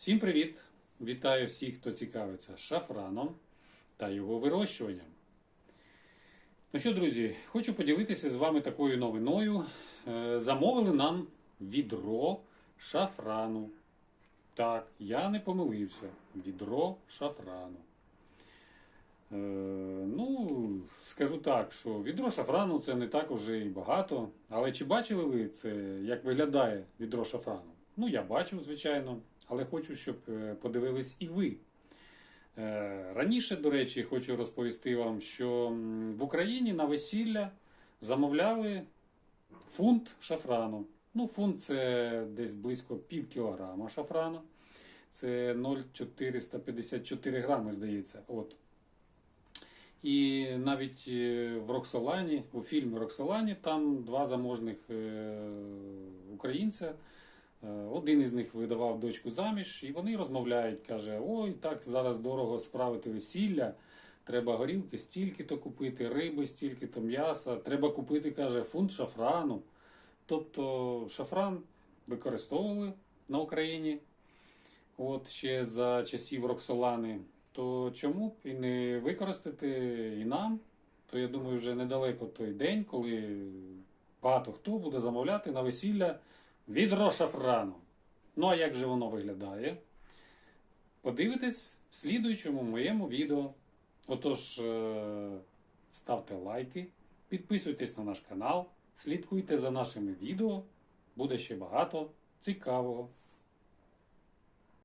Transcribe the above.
Всім привіт! Вітаю всіх, хто цікавиться шафраном та його вирощуванням. Ну що, друзі, хочу поділитися з вами такою новиною. Е, Замовили нам відро шафрану. Так, я не помилився. Відро шафрану. Е, ну, скажу так, що відро шафрану це не так уже і багато. Але чи бачили ви це, як виглядає відро шафрану? Ну, я бачив, звичайно, але хочу, щоб е, подивились і ви. Е, Раніше, до речі, хочу розповісти вам, що в Україні на весілля замовляли фунт шафрану. Ну, фунт це десь близько пів кілограма шафрану. Це 0,454 грами, здається. От. І навіть е, в Роксолані, у фільмі Роксолані, там два заможних українця. Е, Один із них видавав дочку заміж, і вони розмовляють. Каже: Ой, так зараз дорого справити весілля. Треба горілки стільки-то купити, риби стільки-то м'яса. Треба купити, каже, фунт шафрану. Тобто шафран використовували на Україні. От ще за часів Роксолани. То чому б і не використати і нам? То я думаю, вже недалеко той день, коли багато хто буде замовляти на весілля відро рошафрану. Ну а як же воно виглядає? Подивитесь в слідуючому моєму відео. Отож, е, ставте лайки, підписуйтесь на наш канал, слідкуйте за нашими відео. Буде ще багато цікавого.